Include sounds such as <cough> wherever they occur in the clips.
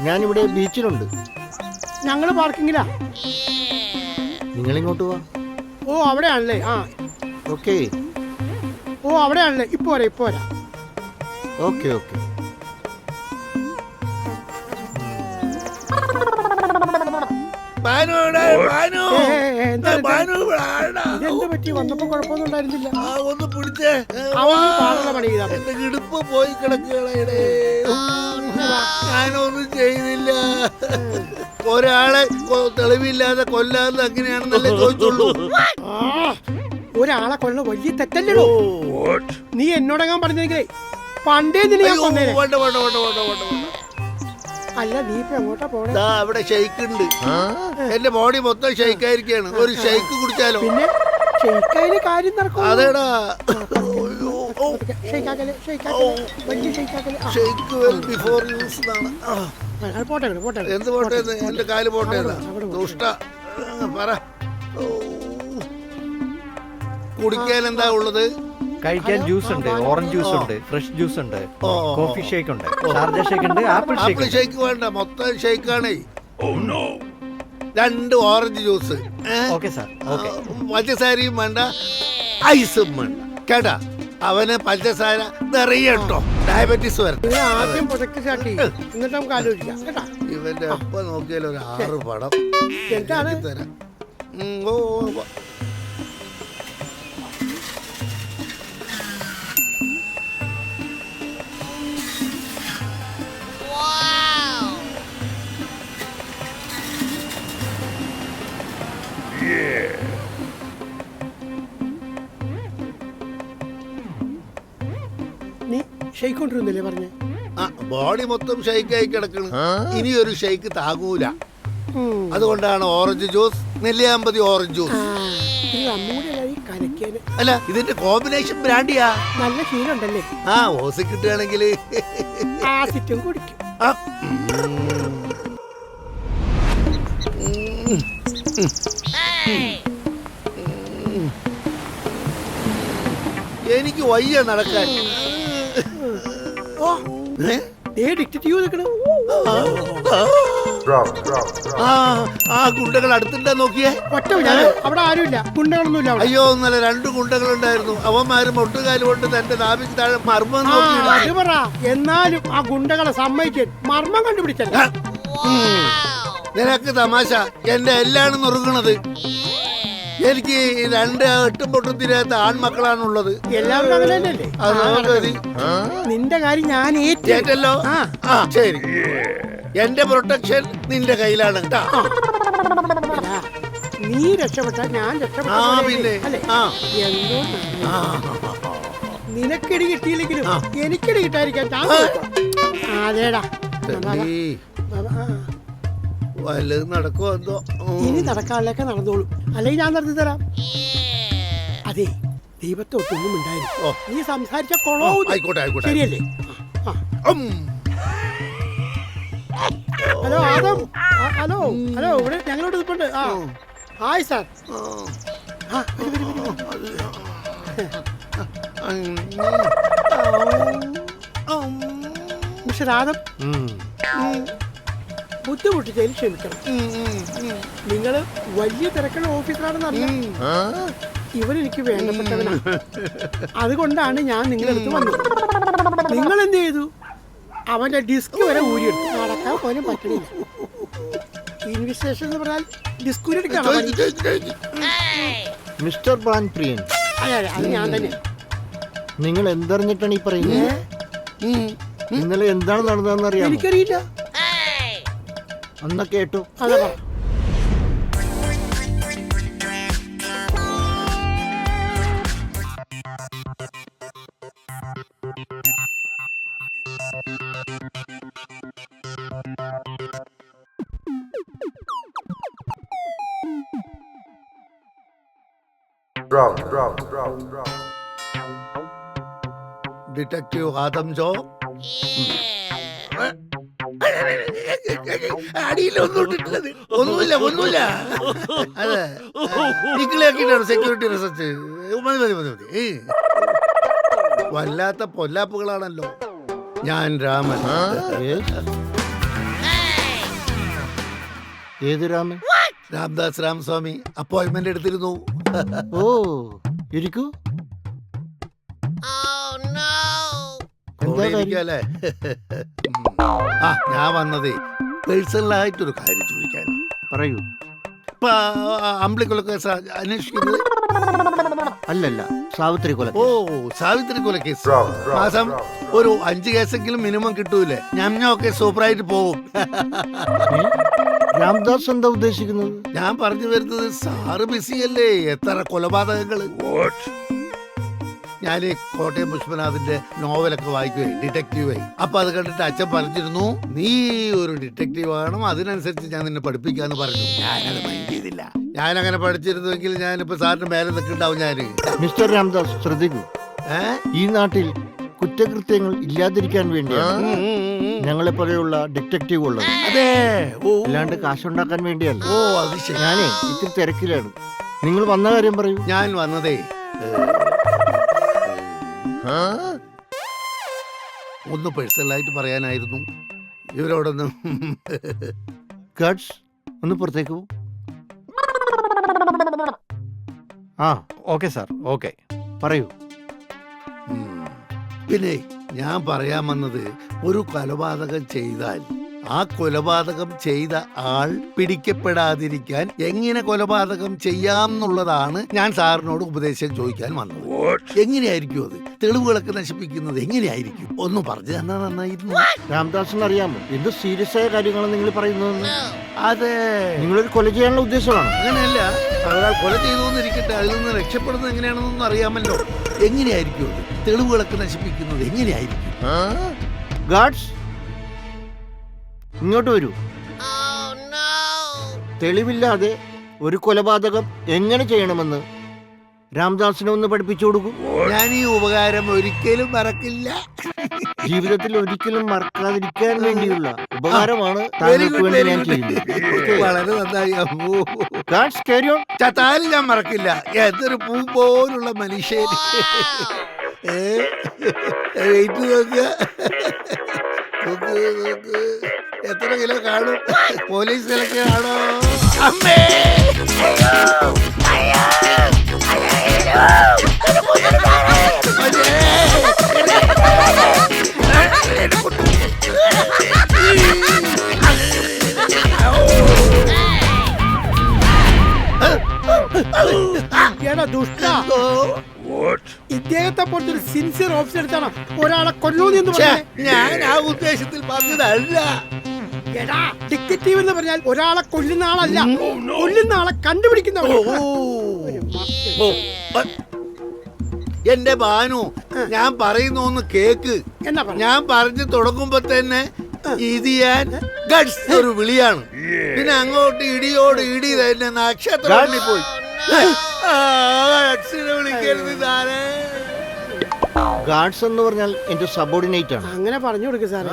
ഞാനിവിടെ ബീച്ചിലുണ്ട്. ഞങ്ങൾ പാർക്കിങ്ങിലാ. നിങ്ങൾ ഇങ്ങോട്ട് പോവാ ഓ അവിടെയാണല്ലേ? ആ. ഓക്കെ. ഓ അവിടെയാണല്ലേ? ഇപ്പോ വരാം ഇപ്പോ വരാം. Okay okay. ബാനു ബാനു. ബാനു എന്താ പറ്റി? വന്നപ്പോ കുഴപ്പമൊന്നും ഉണ്ടായിരുന്നില്ല. ആ, ഒന്ന് പിടിച്ചേ. പണി ചെയ്താ എന്റെ കിടുപ്പ് പോയി കിടക്കുകയാണ് ഞാനൊന്നും ചെയ്തില്ല. ഒരാളെ തെളിവില്ലാതെ കൊല്ലാതെ അങ്ങനെയാണെന്നല്ലേ ചോദിച്ചുള്ളൂ. ഒരാളെ കൊല്ലണ വലിയ തെറ്റല്ലോ നീ എന്നോടങ്ങാൻ പറഞ്ഞെങ്കിലേ പണ്ടേ നിന്നെ ഞാൻ കൊന്നേനെ. അല്ല നീ ഇപ്പൊ എങ്ങോട്ടാ പോണേ? ദാ അവിടെ ഷെയ്ക്ക് ഉണ്ട്. എന്റെ ബോഡി മൊത്തം ഷെയ്ക്കായിരിക്കാണ് ഒരു ഷെയ്ക്ക് കുടിച്ചാലോ? പിന്നെ ഷെയ്ക്കായാലും കാര്യം നടക്കും അതേടാ. ഷെയ്ക്കാക്കൽ ഷെയ്ക്കാക്കൽ. വലിയ ഷെയ്ക്കാക്കൽ. ആ, ഷെയ്ക്ക് വെൽ ബിഫോർ യൂസ് എന്നാണ്. ആ, അത് പോട്ടെ അങ്ങട്, പോട്ടെ അങ്ങട്. എന്ത് പോട്ടെ എന്റെ കാൽ പോട്ടെ അവിടെ പോ, അവിടെ പോ. ദുഷ്ട. ആ, പറ. ഓ. കുടിക്കാൻ എന്താ ഉള്ളത്? കഴിക്കാൻ ജ്യൂസ് ഉണ്ട് ഓറഞ്ച് ജ്യൂസ് ഉണ്ട് ഫ്രഷ് ജ്യൂസ് ഉണ്ട് ഓ, ഓ, കോഫി ഷേക്ക് ഉണ്ട് ഷാർജ ഷേക്ക് ഉണ്ട് ആപ്പിൾ ഷേക്ക് ആപ്പിൾ ഉണ്ട്. ഷേക്ക് വേണ്ട മൊത്തം ഷേക്കാണേ രണ്ട് ഓറഞ്ച് ജ്യൂസ് ഏ? ഓക്കെ സാർ ഓക്കെ ആ, പഞ്ചസാരയും വേണ്ട ഐസും വേണ്ട. കേട്ടാ? അവന് പഞ്ചസാര നിറയട്ടോ ഡയബറ്റീസ് വരട്ടെ. ആദ്യം എന്നിട്ട് നമുക്ക് ആലോചിക്കാം. കേട്ടാ? ഇവന്റെ അപ്പ നോക്കിയാൽ ഒരു ആറ് പടം എന്താണ്? തരാം ഓ, ഓ, ഓ. നീ ഷെയ്ക്ക് പറഞ്ഞേ? ആ ബോഡി മൊത്തം ഷെയ്ക്കായി കിടക്കണ്. ഇനി ഒരു ഷെയ്ക്ക് താകൂല. അതുകൊണ്ടാണ് orange juice Nelliyampathy orange juice. അല്ല ഇതിന്റെ കോമ്പിനേഷൻ ബ്രാൻഡിയാ. നല്ല ശീലമുണ്ടല്ലേ? ആ ഓസ് കിട്ടുകയാണെങ്കിൽ. കുടിക്കും. എനിക്ക് വയ്യ നടക്കാൻ. ആ ആ ഗുണ്ടകൾ അടുത്തുണ്ടാ നോക്കിയേ? ഒറ്റ ഞാൻ അവിടെ ആരുമില്ല. ഗുണ്ടകളൊന്നുമില്ല അവിടെ. അയ്യോ ഇന്നലെ രണ്ട് ഗുണ്ടകളുണ്ടായിരുന്നു. അവന്മാര് മൊട്ടുകാൽ കൊണ്ട് തന്റെ നാഭിക്ക് താഴെ മർമ്മം ആ നോക്കി അത് പറ. എന്നാലും ആ ഗുണ്ടകളെ സമ്മതിക്കാൻ മർമ്മം കണ്ടുപിടിച്ചല്ല? നിനക്ക് തമാശ. എന്റെ എല്ലാണ് നുറുങ്ങണത് എനിക്ക് രണ്ട് എട്ടും പൊട്ടും തിരിയാത്ത ആൺമക്കളാണുള്ളത്. എല്ലാവരും അങ്ങനെ തന്നെയല്ലേ? അത് മതി. നിന്റെ കാര്യം ഞാൻ ഏറ്റു. ഏറ്റല്ലോ? ആ. ആ ശരി. എന്റെ പ്രൊട്ടക്ഷൻ നിന്റെ കയ്യിലാണ്. കേട്ടാ എടാ, നീ രക്ഷപ്പെട്ടാൽ ഞാൻ രക്ഷപ്പെട്ട ആ പോലെയല്ലേ? പിന്നെ. അല്ലേ? ആ. എന്തോ ആ. നിനക്കിടി കിട്ടിയില്ലെങ്കിലും. എനിക്കിടി കിട്ടാതിരിക്കാൻ ചാൻസ് ഇല്ല. ആ, അതേടാ. ആ. വല്ലതും നടക്കുമോ എന്തോ? ഇനി നടക്കാനുള്ളൊക്കെ നടന്നോളൂ. അല്ലെങ്കിൽ ഞാൻ നടത്തി തരാം. അതെ ദൈവത്തൊട്ടൊന്നും ഉണ്ടായിരുന്നു ഓ. നീ സംസാരിച്ച കൊളവും ആയിക്കോട്ടെ ആയിക്കോട്ടെ. ശരിയല്ലേ. ഹലോ ആദം. ഹലോ ഹലോ ഇവിടെ ഞങ്ങളോട് നിൽപ്പുണ്ട്. ആ. Hi sir. ആ. ആ വരൂ, വരൂ, വരൂ. മിസ്റ്റർ ആദം. ബുദ്ധിമുട്ടിച്ചതിൽ ക്ഷമിക്കണം. നിങ്ങൾ വലിയ തിരക്കുള്ള ഓഫീസറാണെന്ന് അറിയാം ഇവൻ എനിക്ക് വേണ്ടപ്പെട്ടവനാണ് അതുകൊണ്ടാണ് ഞാൻ നിങ്ങളെടുത്ത് വന്നത്. നിങ്ങൾ എന്ത് ചെയ്തു? അവന്റെ ഡിസ്ക് വരെ ഊരിയെടുത്തു. നടക്കാൻ പോലും പറ്റണില്ല. ഇൻവിസ്റ്റേഷൻ എന്ന് പറഞ്ഞാൽ ഡിസ്ക് ഊരിയെടുക്കണം. മിസ്റ്റർ പ്രാൻ പ്രിയൻ. അതെ അതെ അത് ഞാൻ തന്നെ. നിങ്ങൾ എന്തറിഞ്ഞിട്ടാണ് ഈ പറയുന്നത്. ഇന്നലെ എന്താണ് നടന്നതെന്ന് അറിയാം എനിക്കറിയില്ല. അന്ന കേട്ടു. അതെ പറ. ഡിറ്റക്റ്റീവ് ആദം ജോ അടിയിലൊന്നും ഇട്ടിട്ടില്ലത് ഒന്നുമില്ല ഒന്നുമില്ല. അതെ നിക്കിളിയാക്കിയിട്ടാണ് സെക്യൂരിറ്റി റിസർച്ച് മതി മതി മതി മതി. വല്ലാത്ത പൊല്ലാപ്പുകളാണല്ലോ. ഞാൻ രാമൻ. ഏത് രാമൻ? രാംദാസ് രാമസ്വാമി അപ്പോയിന്റ്മെന്റ് എടുത്തിരുന്നു. ഓ ഇരിക്കൂ? ആ ഞാൻ വന്നതേ. പേഴ്സണലായിട്ടൊരു കാര്യം ചോദിക്കാൻ പറയൂ. ഇപ്പൊ അമ്പിളിക്കൊലൊക്കെ അന്വേഷിക്കുന്നത്? അല്ലല്ല സാവിത്രി കൊല ഓ സാവിത്രി കൊലക്കേസ് മാസം ഒരു അഞ്ച് കേസെങ്കിലും മിനിമം കിട്ടൂലേ? ഞമ്മൊക്കെ സൂപ്പറായിട്ട് പോകും. രാംദാസ് എന്താ ഉദ്ദേശിക്കുന്നത്? ഞാൻ പറഞ്ഞു വരുന്നത് സാറ് ബിസിയല്ലേ? എത്ര കൊലപാതകങ്ങൾ. ഞാൻ കോട്ടയം പുഷ്പനാഥിന്റെ നോവലൊക്കെ വായിക്കുകയായി ഡിറ്റക്റ്റീവായി അപ്പൊ അത് കണ്ടിട്ട് അച്ഛൻ പറഞ്ഞിരുന്നു നീ ഒരു ഡിറ്റക്റ്റീവ് ആകണം അതിനനുസരിച്ച് ഞാൻ നിന്നെ പഠിപ്പിക്കാന്ന് പറഞ്ഞു. ഞാനത് മൈൻഡ് ചെയ്തില്ല ഞാൻ അങ്ങനെ പഠിച്ചിരുന്നുവെങ്കിൽ ഞാനിപ്പോ സാറിന് മേലെ നിൽക്കുന്നുണ്ടാവും ഞാൻ. മിസ്റ്റർ രാംദാസ് ശ്രദ്ധിക്കൂ. ഏ? ഈ നാട്ടിൽ കുറ്റകൃത്യങ്ങൾ ഇല്ലാതിരിക്കാൻ വേണ്ടിയാണ്. ഞങ്ങളെ പോലെയുള്ള ഡിറ്റക്റ്റീവ് ഉള്ളത്. അതെ. ഓ. അല്ലാണ്ട് കാശുണ്ടാക്കാൻ വേണ്ടിയല്ല. ഓ അത് ഞാനേ ഇത്തിരി തിരക്കിലാണ്. നിങ്ങൾ വന്ന കാര്യം പറയൂ. ഞാൻ വന്നതേ. ഒന്ന് പേഴ്സണലായിട്ട് പറയാനായിരുന്നു. ഇവരോടൊന്നും ഗഡ്സ് <laughs> ഒന്ന് പുറത്തേക്ക് പോ. ആ ഓക്കെ സാർ ഓക്കെ പറയൂ. പിന്നെ ഞാൻ പറയാൻ വന്നത് ഒരു കൊലപാതകം ചെയ്താൽ ആ കൊലപാതകം ചെയ്ത ആൾ പിടിക്കപ്പെടാതിരിക്കാൻ എങ്ങനെ കൊലപാതകം ചെയ്യാം എന്നുള്ളതാണ് ഞാൻ സാറിനോട് ഉപദേശം ചോദിക്കാൻ വന്നത്. എങ്ങനെയായിരിക്കും അത്? തെളിവുകളൊക്കെ നശിപ്പിക്കുന്നത് എങ്ങനെയായിരിക്കും? ഒന്ന് പറഞ്ഞു തന്നാ നന്നായിരുന്നു. രാംദാസിന് അറിയാമോ? എന്ത് സീരിയസ് ആയ കാര്യങ്ങളാണ് നിങ്ങൾ പറയുന്നത് അതെ. നിങ്ങളൊരു കൊല ചെയ്യാനുള്ള ഉദ്ദേശമാണ്? അങ്ങനെയല്ല. ഒരാൾ കൊല ചെയ്തു എന്നിരിക്കട്ടെ അതിൽ നിന്ന് രക്ഷപ്പെടുന്നത് എങ്ങനെയാണെന്നൊന്നും അറിയാമല്ലോ. എങ്ങനെയായിരിക്കും അത്? തെളിവുകളൊക്കെ നശിപ്പിക്കുന്നത് എങ്ങനെയായിരിക്കും? ഗാഡ്സ് ഇങ്ങോട്ട് വരൂ. തെളിവില്ലാതെ ഒരു കൊലപാതകം എങ്ങനെ ചെയ്യണമെന്ന് രാംദാസിനെ ഒന്ന് പഠിപ്പിച്ചു കൊടുക്കൂ. ഞാൻ ഈ ഉപകാരം ഒരിക്കലും മറക്കില്ല. ജീവിതത്തിൽ ഒരിക്കലും മറക്കാതിരിക്കാൻ വേണ്ടിയുള്ള ഉപകാരമാണ് താങ്കൾക്ക് വേണ്ടി ഞാൻ വളരെ നന്നായി അമ്മോ. ചത്താലും ഞാൻ മറക്കില്ല. എന്തൊരു പൂ പോലുള്ള മനുഷ്യൻ. ഏ? വെയിറ്റ് നോക്കുക. നോക്ക് നോക്ക്. എത്ര കിലോ കാണും? പോലീസ് വിലക്ക് കാണോ? അമ്മേ! ഇദ്ദേഹത്തെ പോലത്തെ ഒരു സിൻസിയർ ഓഫീസർ എടുത്താണ് ഒരാളെ കൊല്ലൂന്ന് എന്ന് പറഞ്ഞേ. ഞാൻ ആ ഉദ്ദേശത്തിൽ പറഞ്ഞതല്ല. എടാ ഡിറ്റക്റ്റീവ് എന്ന് പറഞ്ഞാൽ ഒരാളെ കൊല്ലുന്ന ആളല്ല. കൊല്ലുന്ന ആളെ കണ്ടുപിടിക്കുന്ന ഓ, ഓ, ഓ. എന്റെ ബാനു ഞാൻ പറയുന്ന ഒന്ന് കേക്ക്. എന്നാ ഞാൻ പറഞ്ഞു തുടങ്ങുമ്പോ തന്നെ ഇത് ഞാൻ ഗഡ്സ് ഒരു വിളിയാണ്. പിന്നെ അങ്ങോട്ട് ഇടിയോട് ഇടി തന്നെ നക്ഷത്രം പോയി ഗഡ്സിനെ വിളിക്കരുത് താനേ ഗാഡ്സ് എന്ന് പറഞ്ഞാൽ എന്റെ സബോർഡിനേറ്റ് ആണ്. അങ്ങനെ പറഞ്ഞു കൊടുക്ക് സാറേ.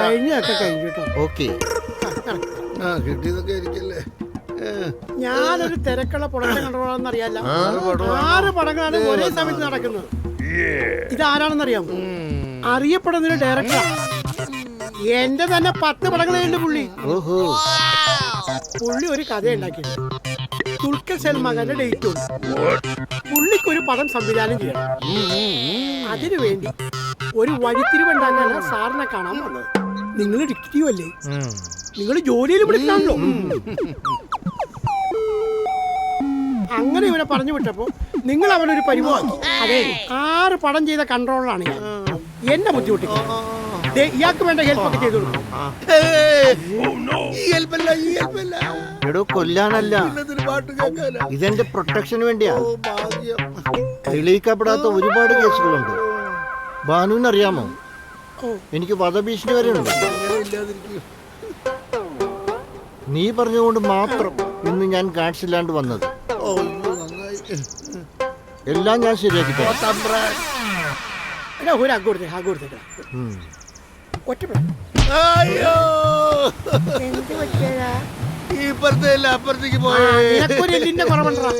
കഴിഞ്ഞൊക്കെ കഴിഞ്ഞു കേട്ടോ ഓക്കെ ആ, കിട്ടിയതൊക്കെ ആയിരിക്കല്ലേ. ഞാനൊരു തിരക്കുള്ള പുടക്കം കണ്ടോളാന്ന് അറിയാല്ല. ആറ് പടങ്ങളാണ്. ഒരേ സമയത്ത് നടക്കുന്നത്. ഇതാരാണെന്ന് അറിയാമോ അറിയാം അറിയപ്പെടുന്ന ഒരു ഡയറക്ടർ എന്റെ തന്നെ പത്ത് പടങ്ങളുണ്ട് പുള്ളി. ഓഹോ. പുള്ളി ഒരു കഥ ഉണ്ടാക്കി തുൽക്കൽ സൽമാന്റെ ഡേറ്റ് ഉണ്ട്. പുള്ളിക്ക് ഒരു പടം സംവിധാനം ചെയ്യണം. അതിനു വേണ്ടി ഒരു വഴിത്തിരിവുണ്ടാക്കാനാണ് സാറിനെ കാണാൻ വന്നത്. നിങ്ങൾ ഡിക്റ്റീവ് അല്ലേ? നിങ്ങൾ ജോലിയിൽ വിളിക്കാണല്ലോ അങ്ങനെ ഇവനെ പറഞ്ഞു വിട്ടപ്പോ നിങ്ങൾ അവനൊരു പരിവാക്കി അതെ. ആറ് പടം ചെയ്ത കൺട്രോളാണ് ഞാൻ എന്നെ ബുദ്ധിമുട്ടിക്കും ഇയാൾക്ക് വേണ്ട ഹെൽപ്പ് ഒക്കെ ചെയ്തു കൊടുക്കും. ഏയ്, ഈ ഹെൽപ്പല്ല ഈ ഹെൽപ്പല്ല എടോ കൊല്ലാനല്ല. പാട്ട് കേൾക്കാനാ. ഇതെന്റെ പ്രൊട്ടക്ഷന് വേണ്ടിയാ. ഭാഗ്യം. തെളിയിക്കപ്പെടാത്ത ഒരുപാട് കേസുകളുണ്ട്. ബാനുവിനറിയാമോ? എനിക്ക് വധഭീഷണി വരെ ഉണ്ട്. അങ്ങനെ ഇല്ലാതിരിക്കും നീ പറഞ്ഞുകൊണ്ട് മാത്രം ഇന്ന് ഞാൻ ഗാഡ്സ് ഇല്ലാണ്ട് വന്നത്. ഓ ഇത് നന്നായി. എല്ലാം ഞാൻ ശരിയാക്കി തരാം. തമ്പ്രാൻ. എടാ ഒരു അഗ് കൊടുത്തേ ഉം. ഒറ്റ അയ്യോ. എന്ത് പറ്റിയതാ? ഇപ്പുറത്തെ അപ്പുറത്തേക്ക് പോയ. എല്ലിന്റെ കുറവുണ്ടാ?